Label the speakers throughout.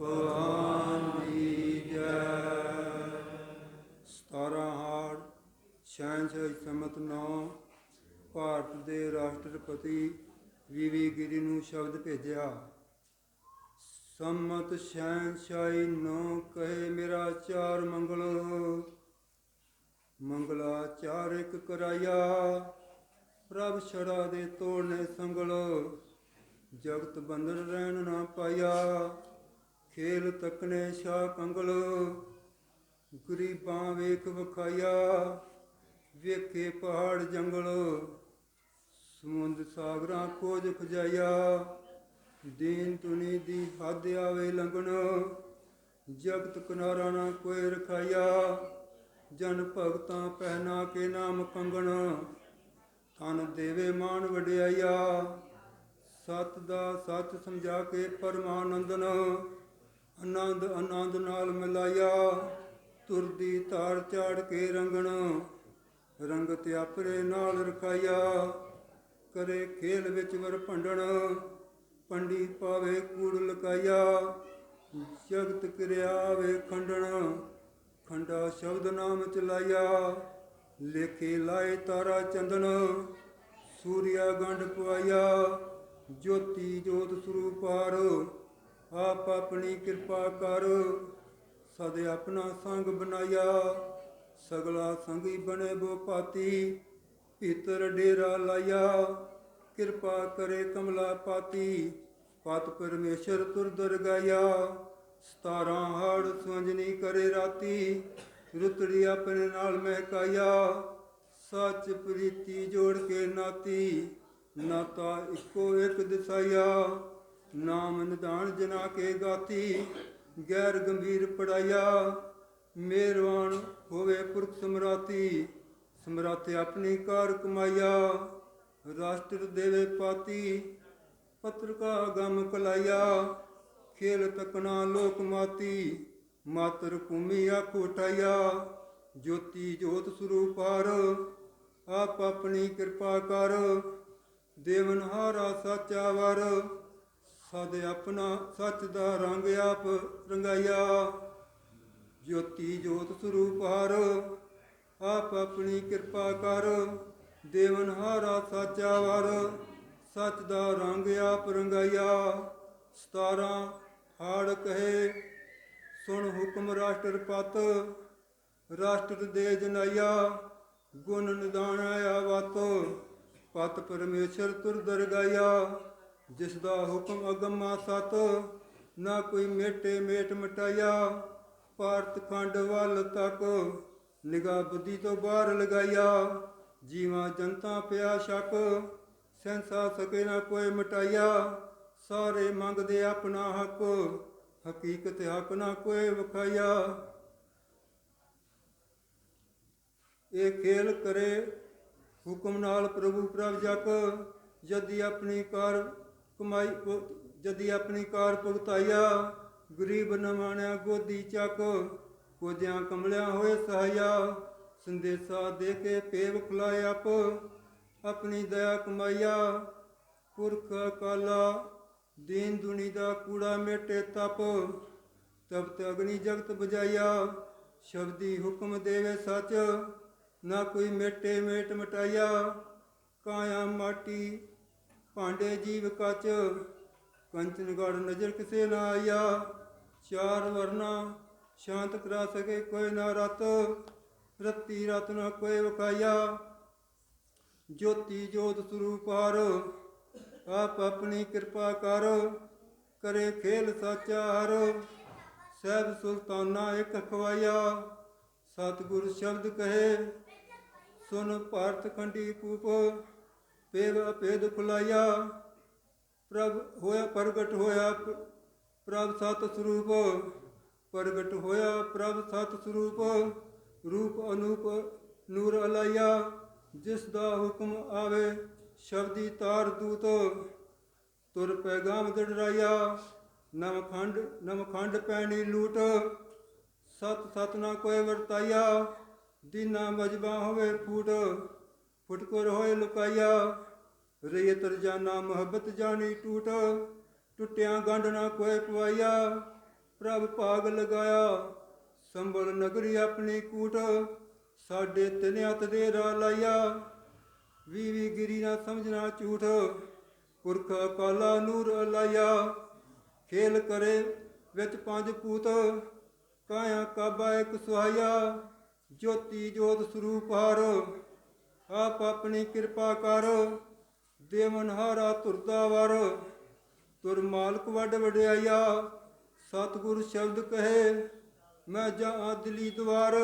Speaker 1: ਭਗਵਾਨ ਦੀ ਜੈ ਸਤਾਰਾਂ ਹਾੜ ਸ਼ਹਿਨਸ਼ਾਹੀ ਸਮਤ 9 ਭਾਰਤ ਦੇ ਰਾਸ਼ਟਰਪਤੀ ਵੀਵੀ ਗਿਰੀ ਨੂੰ ਸ਼ਬਦ ਭੇਜਿਆ। ਸੰਮਤ ਸ਼ਹਿਨਸ਼ਾਹੀ ਨੋ ਕਹੇ ਮੇਰਾ ਚਾਰ ਮੰਗਲ, ਮੰਗਲਾ ਚਾਰ ਇੱਕ ਕਰਾਇਆ। ਪ੍ਰਭ ਛੜਾ ਦੇ ਤੋੜਨੇ ਸੰਗਲ, ਜਗਤ ਬੰਧਨ ਰਹਿਣ ਨਾ ਪਾਇਆ। ਖੇਲ ਤਕਨੇ ਸ਼ਾ ਕੰਗਲ, ਗਰੀਬਾਂ ਵੇਖ ਵਖਾਇਆ, ਵੇਖੇ ਪਹਾੜ ਜੰਗਲ, ਸਮੁੰਦ ਸਾਗਰਾਂ ਖੋਜ ਖਜਾਇਆ। ਦੀਨ ਤੁਨੀ ਦੀ ਹੱਦ ਆਵੇ ਲੰਘਣ, ਜਗਤ ਕਿਨਾਰਾ ਨਾ ਕੋਈ ਰਖਾਇਆ। ਜਨ ਭਗਤਾਂ ਪਹਿਨਾ ਕੇ ਨਾਮ ਕੰਗਣ ਤਨ ਦੇਵੇ ਮਾਨ ਵਡਿਆਈਆ ਸਤ ਦਾ ਸੱਚ ਸਮਝਾ ਕੇ ਪਰਮਾਨੰਦਨ ਆਨੰਦ ਆਨੰਦ ਨਾਲ ਮਿਲਾਇਆ। ਤੁਰਦੀ ਤਾਰ ਚਾੜ ਕੇ ਰੰਗਣ ਰੰਗਤ ਆਪਰੇ ਨਾਲ ਰਖਾਇਆ। ਕਰੇ ਖੇਲ ਵਿੱਚ ਵਰ ਭੰਡਣ, ਪੰਡੀ ਪਾਵੇ ਕੂੜ ਲਕਾਇਆ। ਜਗਤ ਕਿਰਿਆ ਵੇ ਖੰਡਣ, ਖੰਡਾ ਸ਼ਬਦ ਨਾਮ ਚਲਾਇਆ। ਲੇਖੇ ਲਾਏ ਤਾਰਾ ਚੰਦਨ, ਸੂਰਿਆ ਗੰਢ ਪਵਾਇਆ। ਜੋਤੀ ਜੋਤ ਸਰੂਪਾਰ ਆਪ ਆਪਣੀ ਕਿਰਪਾ ਕਰ, ਸਦ ਆਪਣਾ ਸੰਗ ਬਣਾਇਆ, ਸਗਲਾ ਸੰਗੀ ਬਣੇ ਬੋ ਪਾਤੀ ਭੀਤਰ ਡੇਰਾ ਲਾਇਆ, ਕਿਰਪਾ ਕਰੇ ਕਮਲਾ ਪਾਤੀ, ਪਤ ਪਰਮੇਸ਼ਰ ਤੁਰ ਦਰਗਾਇਆ, ਸਤਾਰਾਂ ਹਾੜ ਸੁੰਜਨੀ ਕਰੇ ਰਾਤੀ, ਰੁਤੜੀ ਆਪਣੇ ਨਾਲ ਮਹਿਕਾਇਆ, ਸੱਚ ਪ੍ਰੀਤੀ ਜੋੜ ਕੇ ਨਾਤੀ, ਨਾਤਾ ਇੱਕੋ ਇੱਕ ਦਿਸਾਇਆ। ਨਾਮ ਨਿਦਾਨ ਜਨਾ ਕੇ ਗਾਤੀ, ਗੈਰ ਗੰਭੀਰ ਪੜਾਇਆ ਮਿਹਰਬਾਨ ਹੋਵੇ ਪੁਰਖ ਸਮਰਾਤੀ, ਸਮਰਾਤੇ ਆਪਣੀ ਕਾਰ ਕਮਾਇਆ, ਰਾਸ਼ਟਰ ਦੇਵੇ ਪਾਤੀ, ਪਤਰਕਾ ਗਮ ਕਲਾਇਆ, ਖੇਲ ਤਕਣਾ ਲੋਕ ਮਾਤੀ, ਮਾਤਰ ਭੂਮੀ ਆਖ ਉਠਾਇਆ, ਜੋਤੀ ਜੋਤ ਸਰੂਪਾਰ, ਆਪ ਆਪਣੀ ਕਿਰਪਾ ਕਰ, ਦੇਵਨਹਾਰਾ ਸਾਚਾ ਵਰ ਸਦ ਆਪਣਾ ਸੱਚ ਦਾ ਰੰਗ ਆਪ ਰੰਗਾਇਆ। ਜੋਤੀ ਜੋਤ ਸਰੂਪ ਸਰੂਪਾਰ ਆਪ ਆਪਣੀ ਕਿਰਪਾ ਕਰ। ਦੇਵਨ ਹਾਰਾ ਸਾਚਾ ਵਰ, ਸੱਚ ਦਾ ਰੰਗ ਆਪ ਰੰਗਾਇਆ। ਸਤਾਰਾਂ ਹਾੜ ਕਹੇ, ਸੁਣ ਹੁਕਮ ਰਾਸ਼ਟਰਪਤ ਰਾਸ਼ਟਰ ਦੇ ਜਨਾਇਆ, ਗੁਣ ਨਿਦਾਨ ਆਇਆ ਵਤ। ਪਤ ਪਰਮੇਸ਼ਰ ਤੁਰ ਦਰਗਾਇਆ। ਜਿਸ ਦਾ ਹੁਕਮ ਅਗੰਮਾ ਸਤ, ਨਾ ਕੋਈ ਮੇਟੇ ਮੇਟ ਮਟਾਇਆ, ਭਾਰਤ ਖੰਡ ਵੱਲ ਤੱਕ ਨਿਗਾਹ ਬੁੱਧੀ ਤੋਂ ਬਾਹਰ ਲਗਾਇਆ। ਜੀਵਾਂ ਜਨਤਾ ਪਿਆ ਸ਼ੱਕ ਸੈਂਸਾ ਸਕੇ ਨਾ ਕੋਈ ਮਟਾਇਆ। ਸਾਰੇ ਮੰਗਦੇ ਆਪਣਾ ਹੱਕ, ਹਕੀਕਤ ਹੱਕ ਨਾ ਕੋਈ ਵਿਖਾਇਆ। ਇਹ ਖੇਲ ਕਰੇ, ਹੁਕਮ ਨਾਲ ਪ੍ਰਭੂ ਪ੍ਰਭ ਜਕ ਜਦੀ ਆਪਣੀ ਕਾਰ ਕਮਾਈ ਜਦੀ ਆਪਣੀ ਕਾਰ ਭੁਗਤਾਇਆ ਗਰੀਬ ਨਵਾਣਿਆ ਗੋਦੀ ਚੱਕ ਕੋਜਿਆਂ ਕਮਲਿਆਂ ਹੋਏ ਸਹਾਇਆ, ਸੰਦੇਸ਼ਾ ਦੇ ਕੇ ਪੇਵ ਖੁਲਾਏ ਆਪ, ਆਪਣੀ ਦਇਆ ਕਮਾਈਆ ਪੁਰਖ ਕਾਲਾ ਦੀਨ ਦੁਨੀ ਦਾ ਕੂੜਾ ਮੇਟੇ ਤਪ ਤਪਤ ਅਗਨੀ ਜਗਤ ਬਜਾਇਆ ਸ਼ਬਦੀ ਹੁਕਮ ਦੇਵੇ ਸੱਚ, ਨਾ ਕੋਈ ਮੇਟੇ ਮੇਟ ਮਟਾਇਆ, ਕਾਇਆ ਮਾਟੀ ਭਾਂਡੇ ਜੀਵ ਕਚ ਕੰਚਨ ਨਜ਼ਰ ਕਿਸੇ ਨਾ ਆਇਆ। ਚਾਰ ਵਰਨਾ ਸ਼ਾਂਤ ਕਰਾ ਸਕੇ ਕੋਈ ਨਾ ਰਤ, ਰਤੀ ਰਤ ਨਾ ਕੋਈ ਵਕਾਇਆ ਜੋਤੀ ਜੋਤ ਸਰੂਪਾਰ ਆਪ ਆਪਣੀ ਕਿਰਪਾ ਕਰ, ਕਰੇ ਖੇਲ ਸਾਚਾ ਹਰ। ਸਹਿਬ ਸੁਲਤਾਨਾ ਇੱਕ ਖਵਾਇਆ, ਸਤਿਗੁਰ ਸ਼ਬਦ ਕਹੇ, ਸੁਨ ਭਾਰਤ ਖੰਡੀ ਕੂਪ। ਪੇਵ ਅਪੇਦ ਖੁਲਾਇਆ ਪ੍ਰਭ ਹੋਇਆ ਪ੍ਰਗਟ ਹੋਇਆ, ਪ੍ਰਭ ਸਤ ਸਰੂਪ, ਪ੍ਰਗਟ ਹੋਇਆ ਪ੍ਰਭ ਸਤ ਸਰੂਪ, ਰੂਪ ਅਨੂਪ ਨੂਰ ਅਲਾਇਆ, ਜਿਸ ਦਾ ਹੁਕਮ ਆਵੇ ਸ਼ਬਦੀ ਤਾਰ ਦੂਤ, ਤੁਰ ਪੈਗਾਮ ਦੜਰਾਇਆ ਨਮਖੰਡ ਨਮਖੰਡ ਪੈਣੀ ਲੂਟ, ਸਤ ਸਤ ਨਾ ਕੋਈ ਵਰਤਾਇਆ, ਦੀਨਾ ਮਜਬਾ ਹੋਵੇ ਫੂਟ ਫੁਟਕੁਰ ਹੋਏ ਲੁਕਾਇਆ ਰਈ ਤਰਜਾਨਾ ਮੁਹੱਬਤ ਜਾਣੀ ਟੂਟ, ਟੁੱਟਿਆਂ ਗੰਢ ਨਾ ਕੋਈ ਪਵਾਇਆ, ਪ੍ਰਭ ਭਾਗ ਲਗਾਇਆ, ਸੰਭਲ ਨਗਰੀ ਆਪਣੀ ਕੂਟ, ਸਾਡੇ ਤਿੰਨ ਹੱਥ ਦੇ ਰਾ ਲਾਇਆ। ਵੀ ਵੀ ਗਿਰੀ ਨਾ ਸਮਝਣਾ ਝੂਠ, ਪੁਰਖ ਕਾਲਾ ਨੂਰ ਲਾਇਆ। ਖੇਲ ਕਰੇ ਵਿੱਚ ਪੰਜ ਪੂਤ, ਕਾਇਆ ਕਾਬਾ ਇੱਕ ਸੁਹਾਇਆ, ਜੋਤੀ ਜੋਤ ਸਰੂਪ ਹਰ ਆਪ ਆਪਣੀ ਕਿਰਪਾ ਕਰ ਦੇਵਨ ਹਾਰਾ ਤੁਰਦਾ ਵਰ। ਤੁਰ ਮਾਲਕ ਵੱਡ ਵਡਿਆਇਆ, ਸਤਿਗੁਰ ਸ਼ਬਦ ਕਹੇ, ਮੈਂ ਜਾ ਦਿਲੀ ਦਵਾਰ।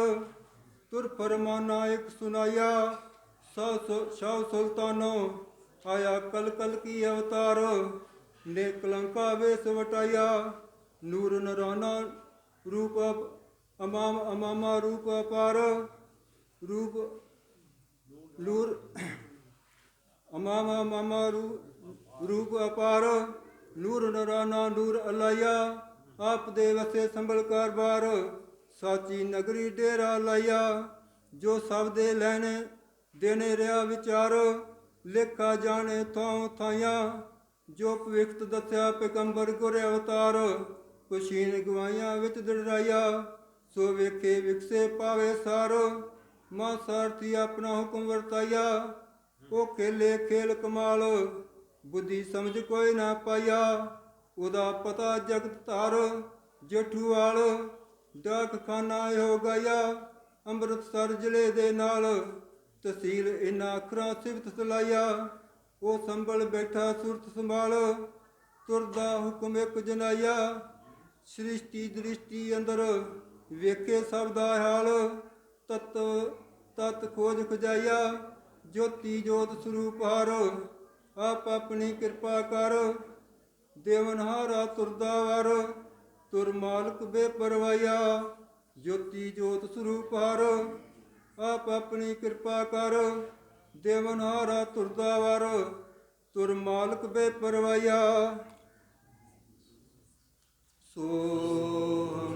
Speaker 1: ਤੁਰ ਫਰਮਾਨਾ ਇੱਕ ਸੁਨਾਇਆ ਸਭ ਸੁ- ਸੁਲਤਾਨੋ, ਆਇਆ ਕਲ ਕਲ ਕੀ ਅਵਤਾਰ। ਨੇ ਕਲੰਕਾ ਵੇਸ ਵਟਾਇਆ, ਨੂਰ ਨਰਾਨਾ ਰੂਪ ਅਪ- ਅਮਾਮ ਅਮਾਮਾ ਰੂਪ ਅਪਾਰ। ਰੂਪ ਲੂਰ ਅਮਾਮਾ ਮਾਮਾ ਰੂਪ ਅਪਾਰ, ਨੂਰ ਨਰਾਨਾ ਨੂਰ ਅਲਾਇਆ, ਆਪ ਦੇ ਵਸੇ ਸੰਭਲ ਕਾਰਬਾਰ, ਸਾਚੀ ਨਗਰੀ ਡੇਰਾ ਲਾਇਆ, ਜੋ ਸਭ ਦੇ ਲੈਣੇ ਦੇਣੇ ਰਿਆ ਵਿਚਾਰ, ਲੇਖਾ ਜਾਣੇ ਥਾਂ ਥਾਇਆ, ਜੋ ਭਵਿਖਤ ਦੱਸਿਆ ਪੈਗੰਬਰ ਗੁਰ ਅਵਤਾਰ ਕੁਸ਼ੀਨ ਗਵਾਈਆਂ ਵਿੱਚ ਦੜਾਇਆ ਸੋ ਵੇਖੇ ਵਿਖਸੇ ਪਾਵੇ ਸਾਰ ਮਾ ਸਾਰਥੀ ਆਪਣਾ ਹੁਕਮ ਵਰਤਾਇਆ। ਉਹ ਖੇਲੇ ਖੇਲ ਕਮਾਲ, ਬੁੱਧੀ ਸਮਝ ਕੋਈ ਨਾ ਪਾਇਆ। ਉਹਦਾ ਪਤਾ ਜਗਤ ਧਾਰ ਜੇਠੂਵਾਲ ਡਾਕ ਖਾਨਾ ਹੋ ਗਿਆ ਅੰਮ੍ਰਿਤਸਰ ਜ਼ਿਲ੍ਹੇ ਦੇ ਨਾਲ ਤਹਿਸੀਲ ਇਨਾ ਅੱਖਰਾਂ ਸਿਫਤ ਸਲਾਇਆ। ਉਹ ਸੰਭਲ ਬੈਠਾ ਸੁਰਤ ਸੰਭਾਲ, ਤੁਰਦਾ ਹੁਕਮ ਇੱਕ ਜਨਾਇਆ। ਸ੍ਰਿਸ਼ਟੀ ਦ੍ਰਿਸ਼ਟੀ ਅੰਦਰ ਵੇਖੇ ਸਭ ਦਾ ਹਾਲ, ਤਤ ਤਤ ਖੋਜ ਖਜਾਇਆ, ਜੋਤੀ ਜੋਤ ਸਰੂਪ ਹਰ, ਆਪ ਆਪਣੀ ਕਿਰਪਾ ਕਰ। ਦੇਵਨਹਾਰਾ ਤੁਰਦਾ ਵਰ, ਤੁਰ ਮਾਲਕ ਬੇਪਰਵਾਇਆ ਜੋਤੀ ਜੋਤ ਸਰੂਪ ਹਰ, ਆਪ ਆਪਣੀ ਕਿਰਪਾ ਕਰ। ਦੇਵਨਹਾਰਾ ਤੁਰਦਾ ਵਰ, ਤੁਰ ਮਾਲਕ ਬੇਪਰਵਾਇਆ ਸੋ